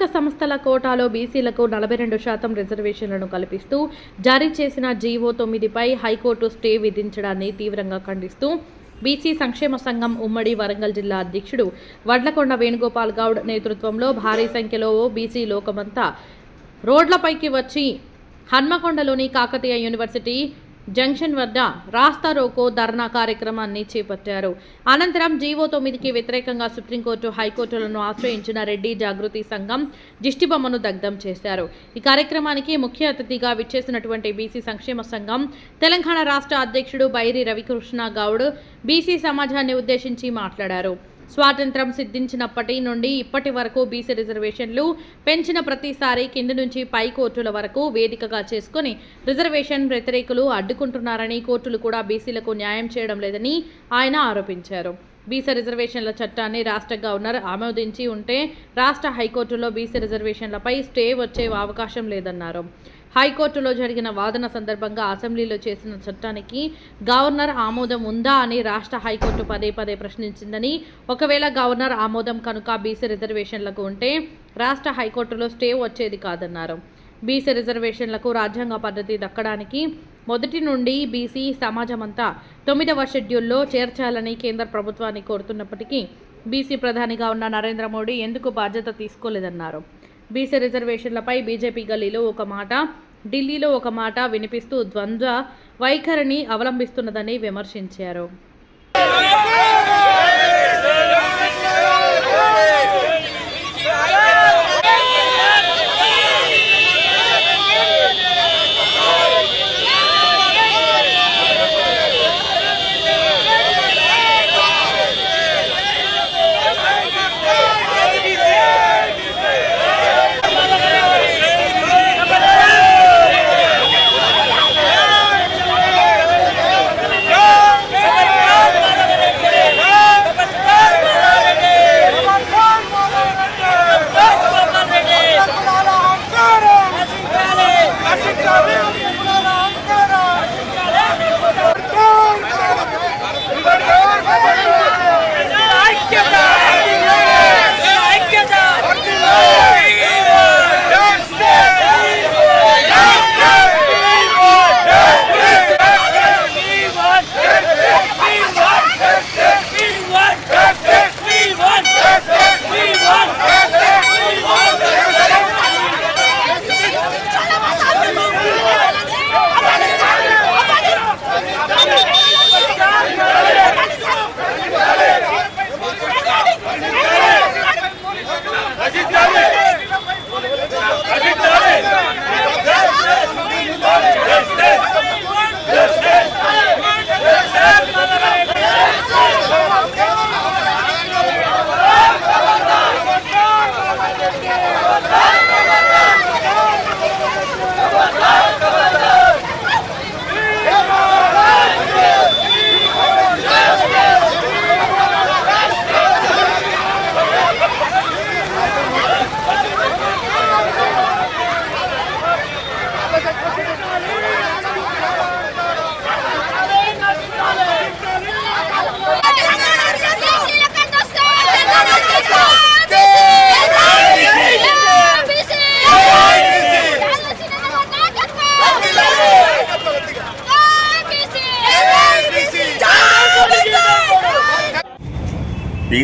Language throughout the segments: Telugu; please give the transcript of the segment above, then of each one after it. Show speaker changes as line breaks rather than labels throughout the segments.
స్థానిక సంస్థల కోటాలో బీసీలకు నలభై రెండు శాతం రిజర్వేషన్లను కల్పిస్తూ జారీ చేసిన జీవో తొమ్మిదిపై హైకోర్టు స్టే విధించడాన్ని తీవ్రంగా ఖండిస్తూ బీసీ సంక్షేమ సంఘం ఉమ్మడి వరంగల్ జిల్లా అధ్యక్షుడు వడ్లకొండ వేణుగోపాల్ గౌడ్ నేతృత్వంలో భారీ సంఖ్యలో బీసీ లోకమంతా రోడ్లపైకి వచ్చి హన్మకొండలోని కాకతీయ యూనివర్సిటీ జంక్షన్ వద్ద రాస్తా రోకో ధర్నా కార్యక్రమాన్ని చేపట్టారు. అనంతరం జీవో తొమ్మిదికి వ్యతిరేకంగా సుప్రీంకోర్టు హైకోర్టులను ఆశ్రయించిన రెడ్డి జాగృతి సంఘం దిష్టిబొమ్మను దగ్ధం చేశారు. ఈ కార్యక్రమానికి ముఖ్య అతిథిగా విచ్చేసినటువంటి బీసీ సంక్షేమ సంఘం తెలంగాణ రాష్ట్ర అధ్యక్షుడు బైరి రవికృష్ణ గౌడ్ బీసీ సమాజాన్ని ఉద్దేశించి మాట్లాడారు. స్వాతంత్రం సిద్ధించినప్పటి నుండి ఇప్పటి వరకు బీసీ రిజర్వేషన్లు పెంచిన ప్రతిసారి కింది నుంచి పై కోర్టుల వరకు వేదికగా చేసుకుని రిజర్వేషన్ వ్యతిరేకులు అడ్డుకుంటున్నారని కోర్టులు కూడా బీసీలకు న్యాయం చేయడం లేదని ఆయన ఆరోపించారు. బీసీ రిజర్వేషన్ల చట్టాన్ని రాష్ట్ర గవర్నర్ ఆమోదించి ఉంటే రాష్ట్ర హైకోర్టులో బీసీ రిజర్వేషన్లపై స్టే వచ్చే అవకాశం లేదన్నారు. హైకోర్టులో జరిగిన వాదన సందర్భంగా అసెంబ్లీలో చేసిన చట్టానికి గవర్నర్ ఆమోదం ఉందా అని రాష్ట్ర హైకోర్టు పదే పదే ప్రశ్నించిందని ఒకవేళ గవర్నర్ ఆమోదం కనుక బీసీ రిజర్వేషన్లకు ఉంటే రాష్ట్ర హైకోర్టులో స్టే వచ్చేది కాదన్నారు. బీసీ రిజర్వేషన్లకు రాజ్యాంగ పద్ధతి దక్కడానికి మొదటి నుండి బీసీ సమాజమంతా తొమ్మిదవ షెడ్యూల్లో చేర్చాలని కేంద్ర ప్రభుత్వాన్ని కోరుతున్నప్పటికీ బీసీ ప్రధానిగా ఉన్న నరేంద్ర మోడీ ఎందుకు బాధ్యత తీసుకోలేదన్నారు. బీసీ రిజర్వేషన్లపై బీజేపీ గల్లీలో ఒక మాట ఢిల్లీలో ఒక మాట వినిపిస్తూ ద్వంద్వ వైఖరిని అవలంబిస్తున్నదని విమర్శించారు.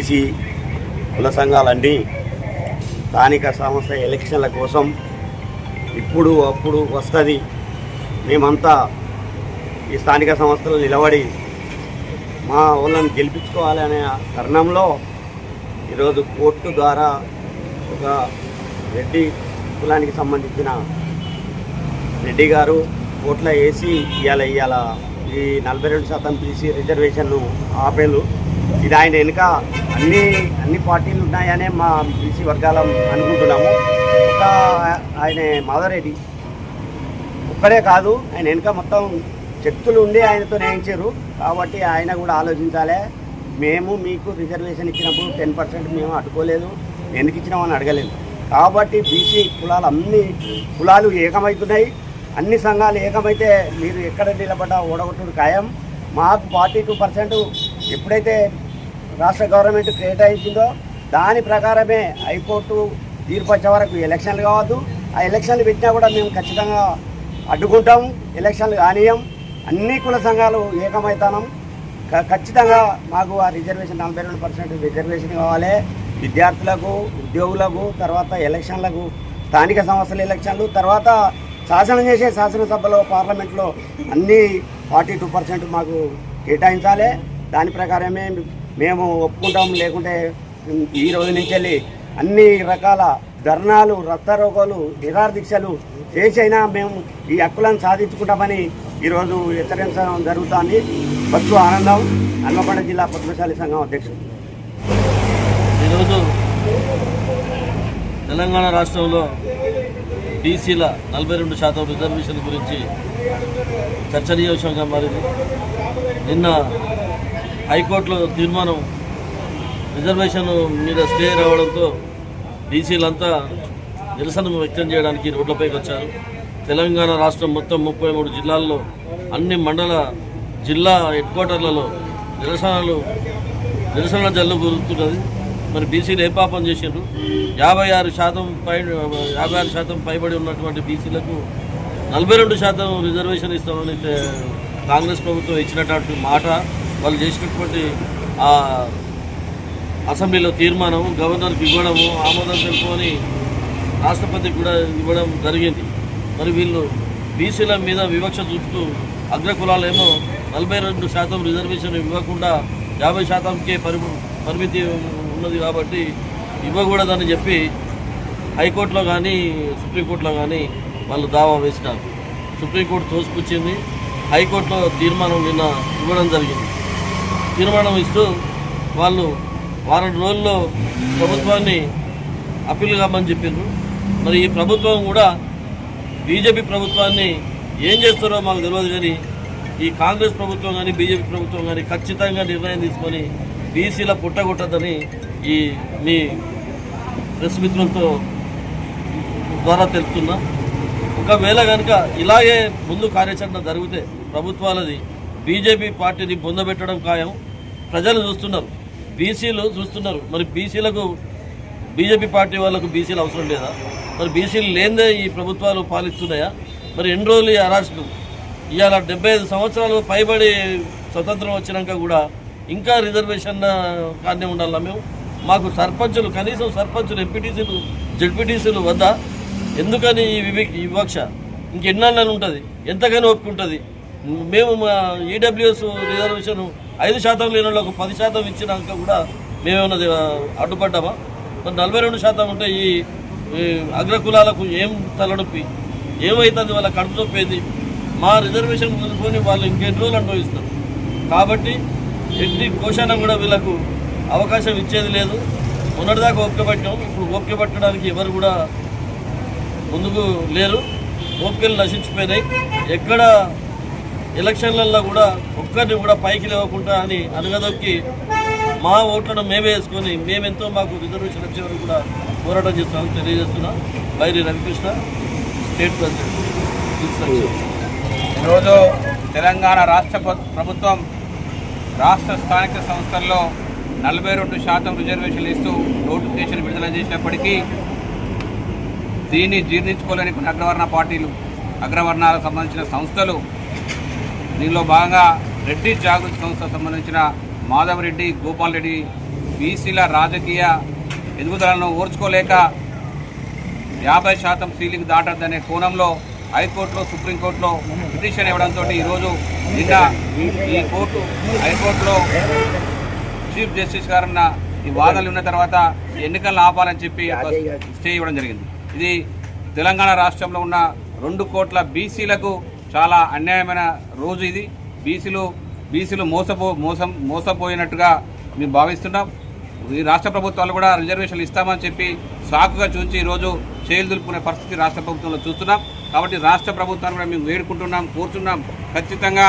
బీసీ కుల సంఘాలన్నీ స్థానిక సంస్థ ఎలక్షన్ల కోసం ఇప్పుడు అప్పుడు వస్తుంది. మేమంతా ఈ స్థానిక సంస్థలు నిలబడి మా వాళ్ళని గెలిపించుకోవాలనే తరుణంలో ఈరోజు కోర్టు ద్వారా ఒక రెడ్డి కులానికి సంబంధించిన రెడ్డి గారు కోట్ల వేసి ఇవాళ ఇవాళ ఈ నలభై రెండు శాతం బీసీ రిజర్వేషన్ను ఆపేలు. ఇది ఆయన వెనుక అన్ని అన్ని పార్టీలు ఉన్నాయనే మా బీసీ వర్గాల అనుకుంటున్నాము. ఒక ఆయన మాధవరెడ్డి ఒక్కడే కాదు ఆయన వెనుక మొత్తం శక్తులు ఉండి ఆయనతో నేయించారు. కాబట్టి ఆయన కూడా ఆలోచించాలి. మేము మీకు రిజర్వేషన్ ఇచ్చినప్పుడు టెన్ పర్సెంట్ మేము అడ్డుకోలేదు ఎందుకు ఇచ్చినామని అడగలేదు. కాబట్టి బీసీ కులాలు అన్ని కులాలు ఏకమవుతున్నాయి. అన్ని సంఘాలు ఏకమైతే మీరు ఎక్కడ నిలబడ్డా ఓడగొట్టుడు ఖాయం. మాకు ఫార్టీ టూ పర్సెంట్ ఎప్పుడైతే రాష్ట్ర గవర్నమెంట్ కేటాయించిందో దాని ప్రకారమే హైకోర్టు తీర్పు వచ్చే వరకు ఎలక్షన్లు కావద్దు. ఆ ఎలక్షన్లు పెట్టినా కూడా మేము ఖచ్చితంగా అడ్డుకుంటాం ఎలక్షన్లు కానీయం. అన్ని కుల సంఘాలు ఏకమవుతాం క- ఖచ్చితంగా మాకు ఆ రిజర్వేషన్ నలభై రెండు పర్సెంట్ రిజర్వేషన్ కావాలి. విద్యార్థులకు ఉద్యోగులకు తర్వాత ఎలక్షన్లకు స్థానిక సంస్థల ఎలక్షన్లు తర్వాత శాసనం చేసే శాసనసభలో పార్లమెంట్లో అన్ని ఫార్టీ టూ పర్సెంట్ మాకు కేటాయించాలి. దాని ప్రకారమే మేము ఒప్పుకుంటాం లేకుంటే ఈ రోజు నుంచి వెళ్ళి అన్ని రకాల ధర్నాలు రక్తరోగాలు నిరాదీక్షలు చేసైనా మేము ఈ హక్కులను సాధించుకుంటామని ఈరోజు హెచ్చరించడం జరుగుతుంది. బస్సు ఆనందం అన్నపడ జిల్లా పద్మశాలి సంఘం అధ్యక్షుడు.
ఈరోజు తెలంగాణ రాష్ట్రంలో బీసీల నలభై రెండు శాతం రిజర్వేషన్ గురించి చర్చనీయాంశంగా మారింది. నిన్న హైకోర్టులో తీర్మానం రిజర్వేషన్ మీద స్టే రావడంతో బీసీలంతా నిరసన వ్యక్తం చేయడానికి రోడ్లపైకి వచ్చారు. తెలంగాణ రాష్ట్రం మొత్తం ముప్పై మూడు జిల్లాల్లో అన్ని మండల జిల్లా హెడ్ క్వార్టర్లలో నిరసనలు నిరసన జల్లు గురుతున్నది. మరి బీసీలు ఏ పాపం చేసిండ్రు? యాభై ఆరు శాతం పై యాభై ఆరు శాతం పైబడి ఉన్నటువంటి బీసీలకు నలభై రెండు శాతం రిజర్వేషన్ ఇస్తామని కాంగ్రెస్ ప్రభుత్వం ఇచ్చినటువంటి మాట. వాళ్ళు చేసినటువంటి ఆ అసెంబ్లీలో తీర్మానం గవర్నర్కి ఇవ్వడము ఆమోదం తెలుపుకొని రాష్ట్రపతికి కూడా ఇవ్వడం జరిగింది. మరి వీళ్ళు బీసీల మీద వివక్ష చూపుతూ అగ్రకులాలేమో నలభై రెండు శాతం రిజర్వేషన్ ఇవ్వకుండా యాభై శాతంకే పరి పరిమితి ఉన్నది కాబట్టి ఇవ్వకూడదని చెప్పి హైకోర్టులో కానీ సుప్రీంకోర్టులో కానీ వాళ్ళు దావా వేసినారు. సుప్రీంకోర్టు తోసిపుచ్చింది. హైకోర్టులో తీర్మానం నిన్న ఇవ్వడం జరిగింది. తీర్మానం ఇస్తూ వాళ్ళు వారం రోజుల్లో ప్రభుత్వాన్ని అప్పీల్ కామని చెప్పిండ్రు. మరి ఈ ప్రభుత్వం కూడా బీజేపీ ప్రభుత్వాన్ని ఏం చేస్తారో మాకు తెలియదు కానీ ఈ కాంగ్రెస్ ప్రభుత్వం కానీ బీజేపీ ప్రభుత్వం కానీ ఖచ్చితంగా నిర్ణయం తీసుకొని బీసీల పుట్టగొట్టదని ఈ మీ ప్రెస్ మిత్రులతో ద్వారా తెలుపుతున్నా. ఒకవేళ కనుక ఇలాగే ముందు కార్యాచరణ జరిగితే ప్రభుత్వాలది బీజేపీ పార్టీని పొందబెట్టడం ఖాయం. ప్రజలు చూస్తున్నారు. బీసీలు చూస్తున్నారు. మరి బీసీలకు బీజేపీ పార్టీ వాళ్ళకు బీసీలు అవసరం లేదా? మరి బీసీలు లేనిదే ఈ ప్రభుత్వాలు పాలిస్తున్నాయా? మరి ఎన్ని రోజులు ఈ అరాచకం ఇవాళ డెబ్బై ఐదు సంవత్సరాలు పైబడి స్వతంత్రం వచ్చినాక కూడా ఇంకా రిజర్వేషన్ కానీ ఉండాలా మేము? మాకు సర్పంచులు కనీసం సర్పంచులు ఎంపీటీసీలు జడ్పీటీసీలు వద్దా? ఎందుకని ఈ ఈ వివక్ష? ఇంకెన్నాళ్ళని ఉంటుంది? ఎంతగానో ఒప్పుకుంటుంది? మేము మా ఈడబ్ల్యూఎస్ రిజర్వేషన్ ఐదు శాతం లేని వాళ్ళకు పది శాతం ఇచ్చినాక కూడా మేమేమన్నా అడ్డుపడ్డామా? మరి నలభై రెండు శాతం ఉంటే ఈ అగ్రకులాలకు ఏం తలనొప్పి? ఏమవుతుంది వాళ్ళ కడుపు నొప్పి మా రిజర్వేషన్ ముందుకొని వాళ్ళు ఇంకెన్ని రోజులు అనుభవిస్తారు? కాబట్టి ఎట్టి కోశాన కూడా వీళ్ళకు అవకాశం ఇచ్చేది లేదు. మొన్నటిదాకా ఓపిక పట్టాం ఇప్పుడు ఓపిక పట్టడానికి ఎవరు కూడా ముందుకు లేరు. ఓపికలు నశించిపోయినాయి. ఎక్కడ ఎలక్షన్లలో కూడా ఒక్కరిని కూడా పైకి లేవకుండా అని అనగదొక్కి మా ఓట్లను మేమే వేసుకొని మేమెంతో మాకు రిజర్వేషన్ వచ్చే వరకు కూడా పోరాటం చేస్తామని తెలియజేస్తున్నా. Bairi Ravikrishna state president.
ఈరోజు తెలంగాణ రాష్ట్ర ప్రభుత్వం రాష్ట్ర స్థానిక సంస్థల్లో నలభై రెండు శాతం రిజర్వేషన్లు ఇస్తూ నోటిఫికేషన్ విడుదల చేసినప్పటికీ దీన్ని జీర్ణించుకోలేని కొన్ని అగ్రవర్ణ పార్టీలు అగ్రవర్ణాలకు సంబంధించిన సంస్థలు దీనిలో భాగంగా రెడ్డి జాగృతి సంస్థ సంబంధించిన మాధవరెడ్డి గోపాల్ రెడ్డి బీసీల రాజకీయ ఎదుగుదలను ఓర్చుకోలేక యాభై శాతం సీలింగ్ దాటద్దనే కోణంలో హైకోర్టులో సుప్రీంకోర్టులో పిటిషన్ ఇవ్వడంతో ఈరోజు నిన్న ఈ కోర్టు హైకోర్టులో చీఫ్ జస్టిస్ గారన్న ఈ వాదనలు ఉన్న తర్వాత ఎన్నికలను ఆపాలని చెప్పి స్టే ఇవ్వడం జరిగింది. ఇది తెలంగాణ రాష్ట్రంలో ఉన్న రెండు కోట్ల బీసీలకు చాలా అన్యాయమైన రోజు ఇది. బీసీలు బీసీలు మోసపో మోసం మోసపోయినట్టుగా మేము భావిస్తున్నాం. ఈ రాష్ట్ర ప్రభుత్వాలు కూడా రిజర్వేషన్లు ఇస్తామని చెప్పి సాకుగా చూసి ఈరోజు చేయలు దులుపుకునే పరిస్థితి రాష్ట్ర ప్రభుత్వంలో చూస్తున్నాం. కాబట్టి రాష్ట్ర ప్రభుత్వాన్ని కూడా మేము వేడుకుంటున్నాం కోరుతున్నాం ఖచ్చితంగా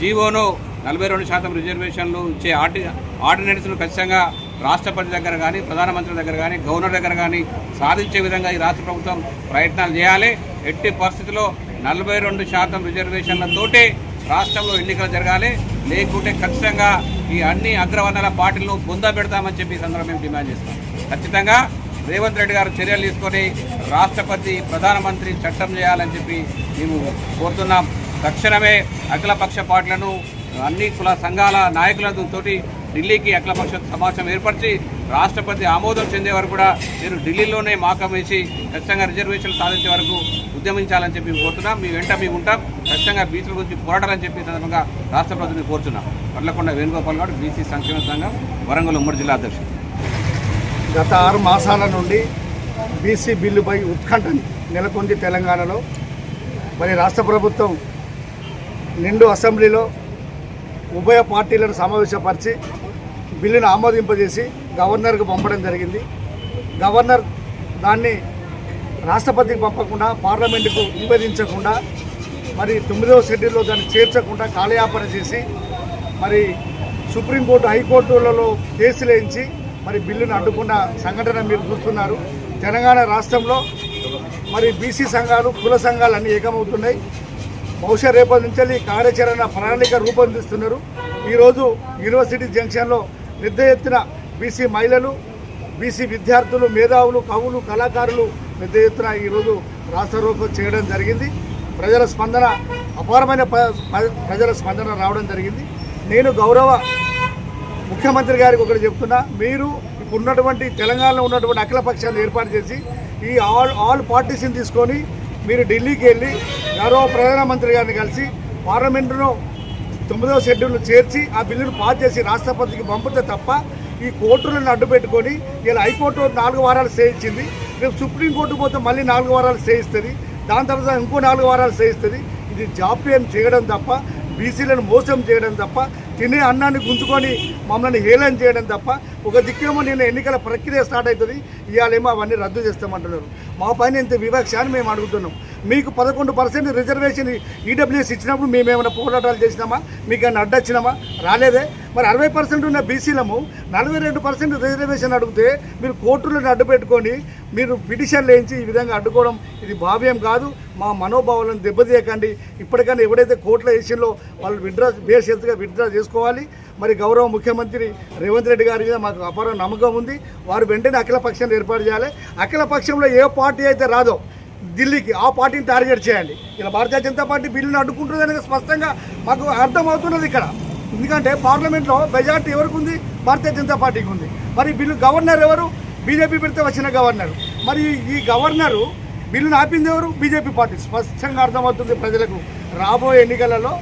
జీవోను నలభై రెండు శాతం రిజర్వేషన్లు ఇచ్చే ఆర్డి ఆర్డినెన్స్ను ఖచ్చితంగా రాష్ట్రపతి దగ్గర కానీ ప్రధానమంత్రి దగ్గర కానీ గవర్నర్ దగ్గర కానీ సాధించే విధంగా ఈ రాష్ట్ర ప్రభుత్వం ప్రయత్నాలు చేయాలి. ఎట్టి పరిస్థితిలో నలభై రెండు శాతం రిజర్వేషన్లతోటే రాష్ట్రంలో ఎన్నికలు జరగాలి. లేకుంటే ఖచ్చితంగా ఈ అన్ని అగ్రవర్ణాల పార్టీలను పొందబెడతామని చెప్పి సందర్భం మేము డిమాండ్ చేస్తాం. ఖచ్చితంగా రేవంత్ రెడ్డి గారు చర్యలు తీసుకొని రాష్ట్రపతి ప్రధానమంత్రి చట్టం చేయాలని చెప్పి మేము కోరుతున్నాం. తక్షణమే అఖిలపక్ష పార్టీలను అన్ని కుల సంఘాల నాయకులతోటి ఢిల్లీకి అఖిలపక్ష సమావేశం ఏర్పరిచి రాష్ట్రపతి ఆమోదం చెందే వరకు కూడా మీరు ఢిల్లీలోనే మాకం వేసి ఖచ్చితంగా రిజర్వేషన్లు సాధించే వరకు ఉద్యమించాలని చెప్పి మేము కోరుతున్నాం. మీ వెంట మేము ఉంటాం. ఖచ్చితంగా బీసీల గురించి పోరాటాలని చెప్పి సందర్భంగా రాష్ట్ర ప్రభుత్వం కోరుతున్నాం. పట్లకొండ వేణుగోపాల్ గారు బీసీ సంక్షేమ సంఘం వరంగల్ ఉమ్మడి జిల్లా అధ్యక్షుడు.
గత ఆరు మాసాల నుండి బీసీ బిల్లుపై ఉత్కంఠ నెలకొంది తెలంగాణలో. మరి రాష్ట్ర ప్రభుత్వం నిండు అసెంబ్లీలో ఉభయ పార్టీలను సమావేశపరిచి బిల్లును ఆమోదింపజేసి గవర్నర్కు పంపడం జరిగింది. గవర్నర్ దాన్ని రాష్ట్రపతికి పంపకుండా పార్లమెంటుకు నివేదించకుండా మరి తొమ్మిదవ షెడ్యూల్లో దాన్ని చేర్చకుండా కాలయాపన చేసి మరి సుప్రీంకోర్టు హైకోర్టులలో కేసులు వేయించి మరి బిల్లును అడ్డుకున్న సంఘటన మీరు చూస్తున్నారు. తెలంగాణ రాష్ట్రంలో మరి బీసీ సంఘాలు కుల సంఘాలు అన్నీ ఏకమవుతున్నాయి. బహుశా రేపటి నుంచి కార్యాచరణ ప్రణాళిక రూపొందిస్తున్నారు. ఈరోజు యూనివర్సిటీ జంక్షన్లో పెద్ద ఎత్తున బీసీ మహిళలు బీసీ విద్యార్థులు మేధావులు కవులు కళాకారులు పెద్ద ఎత్తున ఈరోజు రాష్ట్రారోకం చేయడం జరిగింది. ప్రజల స్పందన అపారమైన ప- ప్రజల స్పందన రావడం జరిగింది. నేను గౌరవ ముఖ్యమంత్రి గారికి ఒకటి చెప్తున్నా మీరు ఇప్పుడు ఉన్నటువంటి తెలంగాణలో ఉన్నటువంటి అఖిల పక్షాన్ని ఏర్పాటు చేసి ఈ ఆల్ ఆల్ పార్టీస్ని తీసుకొని మీరు ఢిల్లీకి వెళ్ళి గౌరవ ప్రధానమంత్రి గారిని కలిసి పార్లమెంటులో తొమ్మిదవ షెడ్యూల్ చేర్చి ఆ బిల్లును పాస్ చేసి రాష్ట్రపతికి పంపితే తప్ప ఈ కోర్టులను అడ్డు పెట్టుకొని ఇలా హైకోర్టు నాలుగు వారాలు సేయించింది రేపు సుప్రీంకోర్టు పోతే మళ్ళీ నాలుగు వారాలు చేయిస్తుంది. దాని తర్వాత ఇంకో నాలుగు వారాలు చేయిస్తుంది. ఇది జాప్యం చేయడం తప్ప బీసీలను మోసం చేయడం తప్ప తినే అన్నాన్ని గుంజుకొని మమ్మల్ని హేళన చేయడం తప్ప ఒక దిక్కేమో నేను ఎన్నికల ప్రక్రియ స్టార్ట్ అవుతుంది. ఇవాళేమో అవన్నీ రద్దు చేస్తామంటున్నారు. మా పైన ఇంత వివక్ష అని మేము అడుగుతున్నాం. మీకు పదకొండు పర్సెంట్ రిజర్వేషన్ ఈడబ్ల్యూఎస్ ఇచ్చినప్పుడు మేము ఏమైనా పోరాటాలు చేసినామా? మీకు ఏమైనా అడ్డొచ్చినామా రాలేదే. మరి అరవై పర్సెంట్ ఉన్న బీసీలము నలభై రెండు పర్సెంట్ రిజర్వేషన్ అడిగితే మీరు కోర్టులను అడ్డు పెట్టుకొని మీరు పిటిషన్లు వేయించి ఈ విధంగా అడ్డుకోవడం ఇది భావ్యం కాదు. మా మనోభావాలను దెబ్బతీయకండి. ఇప్పటికైనా ఎవడైతే కోర్టులో వేసిందో వాళ్ళు విత్డ్రా బేషరతుగా విత్డ్రా చేసుకోవాలి. మరి గౌరవ ముఖ్యమంత్రి రేవంత్ రెడ్డి గారి మీద మాకు అపార నమ్మకం ఉంది. వారు వెంటనే అఖిల పక్షాన్ని ఏర్పాటు చేయాలి. అఖిల పక్షంలో ఏ పార్టీ అయితే రాదో ఢిల్లీకి ఆ పార్టీని టార్గెట్ చేయండి. ఇలా భారతీయ జనతా పార్టీ బిల్లును అడ్డుకుంటుందని స్పష్టంగా మాకు అర్థమవుతున్నది ఇక్కడ. ఎందుకంటే పార్లమెంట్లో మెజార్టీ ఎవరికి ఉంది? భారతీయ జనతా పార్టీకి ఉంది. మరి బిల్లు గవర్నర్ ఎవరు? బీజేపీ పెడితే వచ్చిన గవర్నర్. మరి ఈ గవర్నరు బిల్లును ఆపింది ఎవరు? BJP party. స్పష్టంగా అర్థమవుతుంది ప్రజలకు. రాబోయే ఎన్నికలలో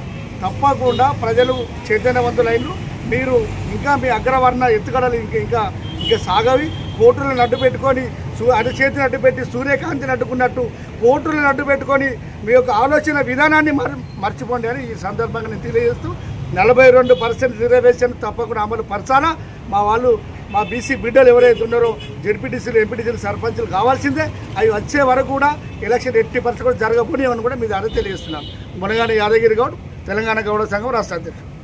తప్పకుండా ప్రజలు చైతన్యవంతులైన మీరు ఇంకా మీ అగ్రవర్ణ ఎత్తుగడలు ఇంకా ఇంకా ఇంకా సాగవి. కోర్టులను అడ్డు పెట్టుకొని సూ అరచేతిని అడ్డు పెట్టి సూర్యకాంతిని అడ్డుకున్నట్టు కోర్టులను అడ్డు పెట్టుకొని మీ యొక్క ఆలోచన విధానాన్ని మర మర్చిపోండి అని ఈ సందర్భంగా నేను తెలియజేస్తూ నలభై రెండు పర్సెంట్ రిజర్వేషన్ తప్పకుండా అమలు పరచాలా? మా వాళ్ళు మా బీసీ బిడ్డలు ఎవరైతే ఉన్నారో జడ్పీటీసీలు ఎంపీటీసీలు సర్పంచులు కావాల్సిందే. అవి వచ్చే వరకు కూడా ఎలక్షన్ ఎట్టి పరిస్థితి కూడా జరగబోని అని కూడా మీ ద్వారా తెలియజేస్తున్నాను. మునగాని యాదగిరి గౌడ్ తెలంగాణ గౌడ సంఘం రాష్ట్ర అధ్యక్షుడు.